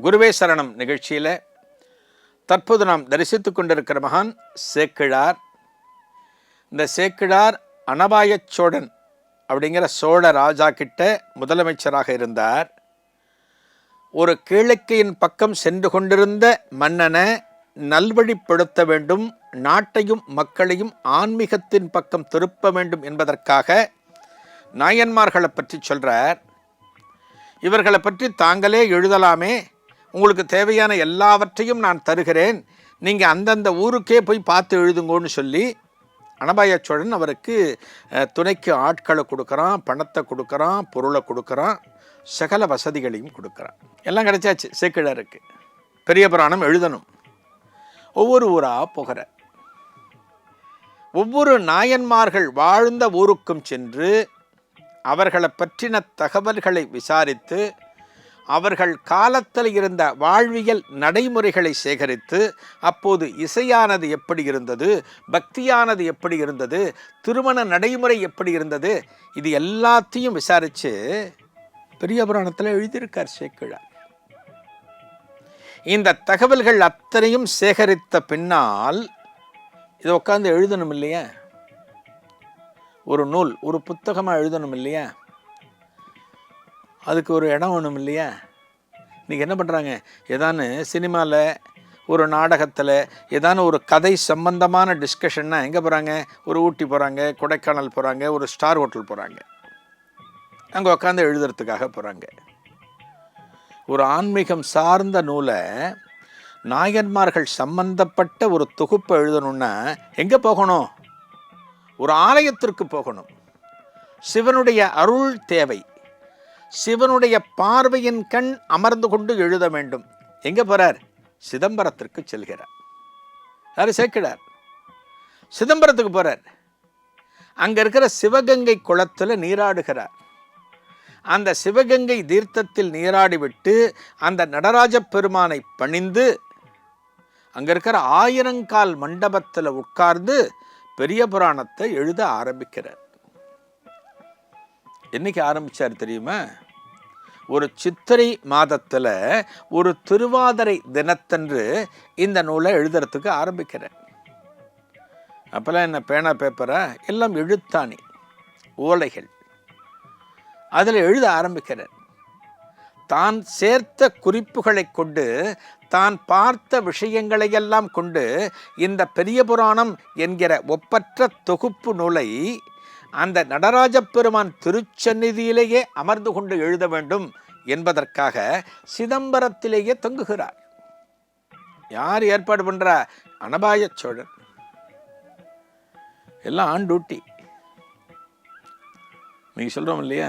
குருவே சரணம் நிகழ்ச்சியில். தற்போது நாம் தரிசித்து கொண்டிருக்கிற மகான் சேக்கிழார். இந்த சேக்கிழார் அனபாயச் சோழன் அப்படிங்கிற சோழ ராஜா கிட்ட முதலமைச்சராக இருந்தார். ஒரு கீழக்கையின் பக்கம் சென்று கொண்டிருந்த மன்னனை நல்வழிப்படுத்த வேண்டும் நாட்டையும் மக்களையும் ஆன்மீகத்தின் பக்கம் திருப்ப வேண்டும் என்பதற்காக நாயன்மார்களை பற்றி சொல்றார். இவர்களை பற்றி தாங்களே எழுதலாமே உங்களுக்கு தேவையான எல்லாவற்றையும் நான் தருகிறேன். நீங்கள் அந்தந்த ஊருக்கே போய் பார்த்து எழுதுங்கோன்னு சொல்லி அனபாய சோழன் அவருக்கு துணைக்கு ஆட்களை கொடுக்குறான் பணத்தை கொடுக்குறான் பொருளை கொடுக்குறான் சகல வசதிகளையும் கொடுக்குறான். எல்லாம் கிடைச்சாச்சு சேக்கிழருக்கு. பெரிய புராணம் எழுதணும். ஒவ்வொரு ஊராக போகிற ஒவ்வொரு நாயன்மார்கள் வாழ்ந்த ஊருக்கும் சென்று அவர்களை பற்றின தகவல்களை விசாரித்து அவர்கள் காலத்தில் இருந்த வாழ்வியல் நடைமுறைகளை சேகரித்து அப்போது இசையானது எப்படி இருந்தது பக்தியானது எப்படி இருந்தது திருமண நடைமுறை எப்படி இருந்தது இது எல்லாத்தையும் விசாரித்து பெரிய புராணத்தில் எழுதியிருக்கார் சேக்கிழார். இந்த தகவல்கள் அத்தனையும் சேகரித்த பின்னால் இதை உட்காந்து எழுதணும் இல்லையா? ஒரு நூல் ஒரு புத்தகமாக எழுதணும் இல்லையா? அதுக்கு ஒரு இடம் வேணும் இல்லையா? இன்றைக்கி என்ன பண்ணுறாங்க ஏதானு சினிமாவில் ஒரு நாடகத்தில் ஏதான ஒரு கதை சம்பந்தமான டிஸ்கஷன்னா எங்கே போகிறாங்க ஒரு ஊட்டி போகிறாங்க கொடைக்கானல் போகிறாங்க ஒரு ஸ்டார் ஹோட்டல் போகிறாங்க அங்கே உட்காந்து எழுதுறதுக்காக போகிறாங்க ஒரு ஆன்மீகம் சார்ந்த நூலை நாயன்மார்கள் சம்பந்தப்பட்ட ஒரு தொகுப்பை எழுதணும்னா எங்கே போகணும்? ஒரு ஆலயத்திற்கு போகணும். சிவனுடைய அருள் தேவை. சிவனுடைய பார்வையின் கண் அமர்ந்து கொண்டு எழுத வேண்டும். எங்கே போகிறார் சிதம்பரத்திற்கு செல்கிறார். யார்? சேர்க்கிறார் சிதம்பரத்துக்கு போகிறார் அங்கே இருக்கிற சிவகங்கை குளத்தில் நீராடுகிறார். அந்த சிவகங்கை தீர்த்தத்தில் நீராடிவிட்டு அந்த நடராஜ பெருமானை பணிந்து அங்கே இருக்கிற ஆயிரங்கால் மண்டபத்தில் உட்கார்ந்து பெரிய புராணத்தை எழுத ஆரம்பிக்கிறார். என்னைக்கு ஆரம்பித்தார் தெரியுமா? ஒரு சித்திரை மாதத்தில் ஒரு திருவாதிரை தினத்தன்று இந்த நூலை எழுதுறதுக்கு ஆரம்பிக்கிறேன் அப்போல்லாம் என்ன பேனா பேப்பரா? எல்லாம் எழுத்தாணி ஓலைகள். அதில் எழுத ஆரம்பிக்கிறார். தான் சேர்த்த குறிப்புகளை கொண்டு தான் பார்த்த விஷயங்களையெல்லாம் கொண்டு இந்த பெரிய புராணம் என்கிற ஒப்பற்ற தொகுப்பு நூலை அந்த நடராஜ பெருமான் திருச்சந்நிதியிலேயே அமர்ந்து கொண்டு எழுத வேண்டும் என்பதற்காக சிதம்பரத்திலேயே தொங்குகிறார். யார் ஏற்பாடு பண்றா? அனபாய சோழன். எல்லாம் ஆண்டூட்டி நீங்கள் சொல்கிறோம் இல்லையா?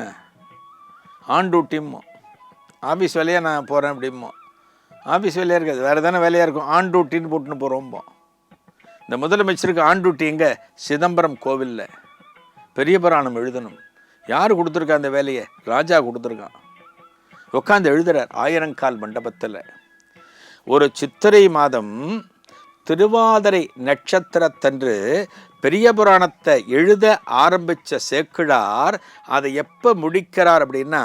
ஆண்டூட்டிம்மோ ஆஃபீஸ் வேலையாக நான் போகிறேன் அப்படிமோ ஆஃபீஸ் வேலையாக இருக்காது. வேறு தானே வேலையாக இருக்கும். ஆன் டியூட்டின்னு போட்டுன்னு போகிறோம்போ இந்த முதலமைச்சருக்கு ஆன் டியூட்டி எங்கே? சிதம்பரம் கோவிலில். பெரிய புராணம் எழுதணும். யார் கொடுத்துருக்கா அந்த வேலையை? ராஜா கொடுத்துருக்கான் உட்காந்து எழுதுகிறார் ஆயிரங்கால் மண்டபத்தில். ஒரு சித்திரை மாதம் திருவாதிரை நட்சத்திரத்தன்று பெரிய புராணத்தை எழுத ஆரம்பித்த சேக்கிழார் அதை எப்போ முடிக்கிறார் அப்படின்னா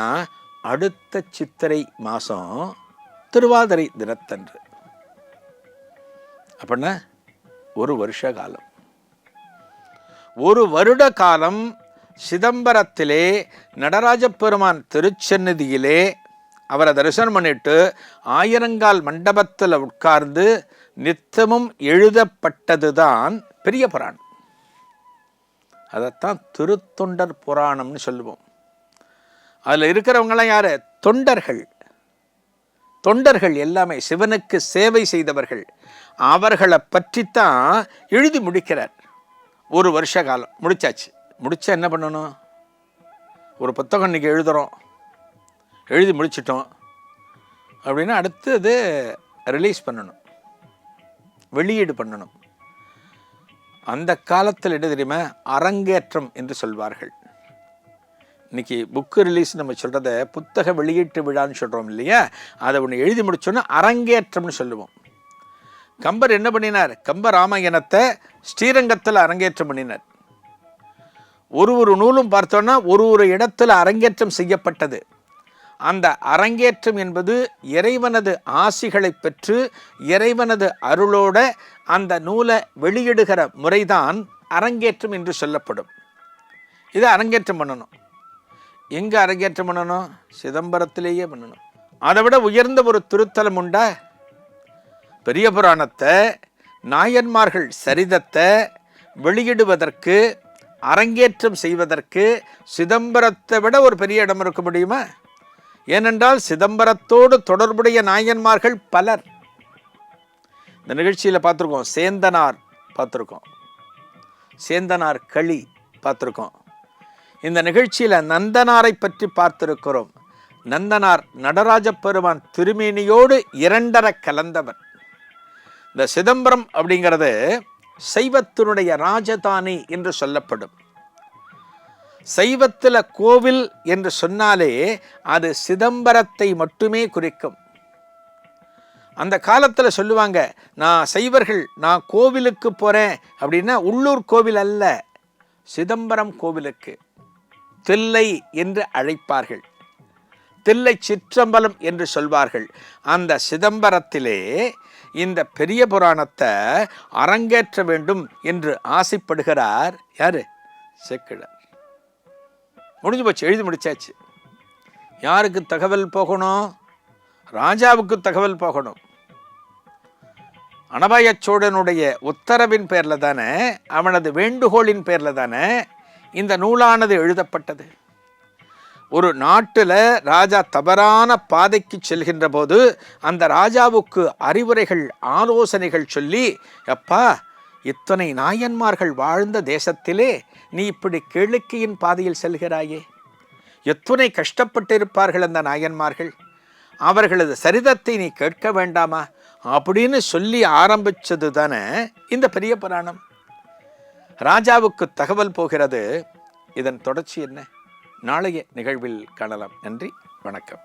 அடுத்த சித்திரை மாதம் திருவாதிரை தினத்தன்று. அப்படின்னா ஒரு வருஷ காலம். ஒரு வருட காலம் சிதம்பரத்திலே நடராஜ பெருமான் திருச்சந்நிதியிலே அவரை தரிசனம் பண்ணிட்டு ஆயிரங்கால் மண்டபத்தில் உட்கார்ந்து நித்தமும் எழுதப்பட்டதுதான் பெரிய புராணம். அதைத்தான் திருத்தொண்டர் புராணம்னு சொல்லுவோம். அதில் இருக்கிறவங்களாம் யார்? தொண்டர்கள். தொண்டர்கள் எல்லாமே சிவனுக்கு சேவை செய்தவர்கள். அவர்களை பற்றித்தான் எழுதி முடிக்கிறார். ஒரு வருஷ காலம். முடிச்சாச்சு. முடித்தா என்ன பண்ணணும்? ஒரு புத்தகம் இன்றைக்கி எழுதுகிறோம் எழுதி முடிச்சிட்டோம். அப்படின்னா அடுத்தது ரிலீஸ் பண்ணணும். வெளியீடு பண்ணணும். அந்த காலத்தில் என்ன தெரியுமா? அரங்கேற்றம் என்று சொல்வார்கள். இன்னைக்கு புக்கு ரிலீஸ் நம்ம சொல்கிறத புத்தக வெளியீட்டு விழான்னு சொல்கிறோம் இல்லையா? அதை ஒன்று எழுதி முடிச்சோன்னா அரங்கேற்றம்னு சொல்லுவோம். கம்பர் என்ன பண்ணினார்? கம்ப ராமாயணத்தை ஸ்ரீரங்கத்தில் அரங்கேற்றம் பண்ணினார். ஒரு ஒரு நூலும் பார்த்தோன்னா ஒரு ஒரு இடத்துல அரங்கேற்றம் செய்யப்பட்டது. அந்த அரங்கேற்றம் என்பது இறைவனது ஆசிகளை பெற்று இறைவனது அருளோட அந்த நூலை வெளியிடுகிற முறைதான் அரங்கேற்றம் என்று சொல்லப்படும். இதை அரங்கேற்றம் பண்ணணும். எங்கே அரங்கேற்றம் பண்ணணும்? சிதம்பரத்திலேயே பண்ணணும். அதை விட உயர்ந்த ஒரு திருத்தலம் உண்டா? பெரிய புராணத்தை நாயன்மார்கள் சரிதத்தை வெளியிடுவதற்கு அரங்கேற்றம் செய்வதற்கு சிதம்பரத்தை விட ஒரு பெரிய இடம் இருக்க முடியுமா? ஏனென்றால் சிதம்பரத்தோடு தொடர்புடைய நாயன்மார்கள் பலர். இந்த நிகழ்ச்சியில் பார்த்துருக்கோம் சேந்தனார் பார்த்துருக்கோம் சேந்தனார் களி பார்த்துருக்கோம். இந்த நிகழ்ச்சியில் நந்தனாரை பற்றி பார்த்திருக்கிறோம். நந்தனார் நடராஜ பெருமான் திருமேனியோடு இரண்டர கலந்தவர். இந்த சிதம்பரம் அப்படிங்கிறது சைவத்தினுடைய ராஜதானி என்று சொல்லப்படும். சைவத்தில் கோவில் என்று சொன்னாலே அது சிதம்பரத்தை மட்டுமே குறிக்கும். அந்த காலத்தில் சொல்லுவாங்க நான் சைவர்கள் நான் கோவிலுக்கு போகிறேன் அப்படின்னா உள்ளூர் கோவில் அல்ல சிதம்பரம் கோவிலுக்கு. தில்லை என்று அழைப்பார்கள். தில்லை சிற்றம்பலம் என்று சொல்வார்கள். அந்த சிதம்பரத்திலே இந்த பெரிய புராணத்தை அரங்கேற்ற வேண்டும் என்று ஆசைப்படுகிறார் யாரு? செக்கிழர் முடிஞ்சு போச்சு எழுதி முடிச்சாச்சு. யாருக்கு தகவல் போகணும்? ராஜாவுக்கு தகவல் போகணும். அனபாய சோழனுடைய உத்தரவின் பேரில் தானே அவனது வேண்டுகோளின் பேரில் தானே இந்த நூலானது எழுதப்பட்டது. ஒரு நாட்டில் ராஜா தவறான பாதைக்கு செல்கின்ற போது அந்த ராஜாவுக்கு அறிவுரைகள் ஆலோசனைகள் சொல்லி அப்பா இத்தனை நாயன்மார்கள் வாழ்ந்த தேசத்திலே நீ இப்படி கேளிக்கையின் பாதையில் செல்கிறாயே. எத்துணை கஷ்டப்பட்டிருப்பார்கள் அந்த நாயன்மார்கள். அவர்களது சரிதத்தை நீ கேட்க வேண்டாமா? அப்படின்னு சொல்லி ஆரம்பிச்சது தானே இந்த பெரிய புராணம். ராஜாவுக்கு தகவல் போகிறது. இதன் தொடர்ச்சி என்ன? நாளைய நிகழ்வில் காணலாம். நன்றி. வணக்கம்.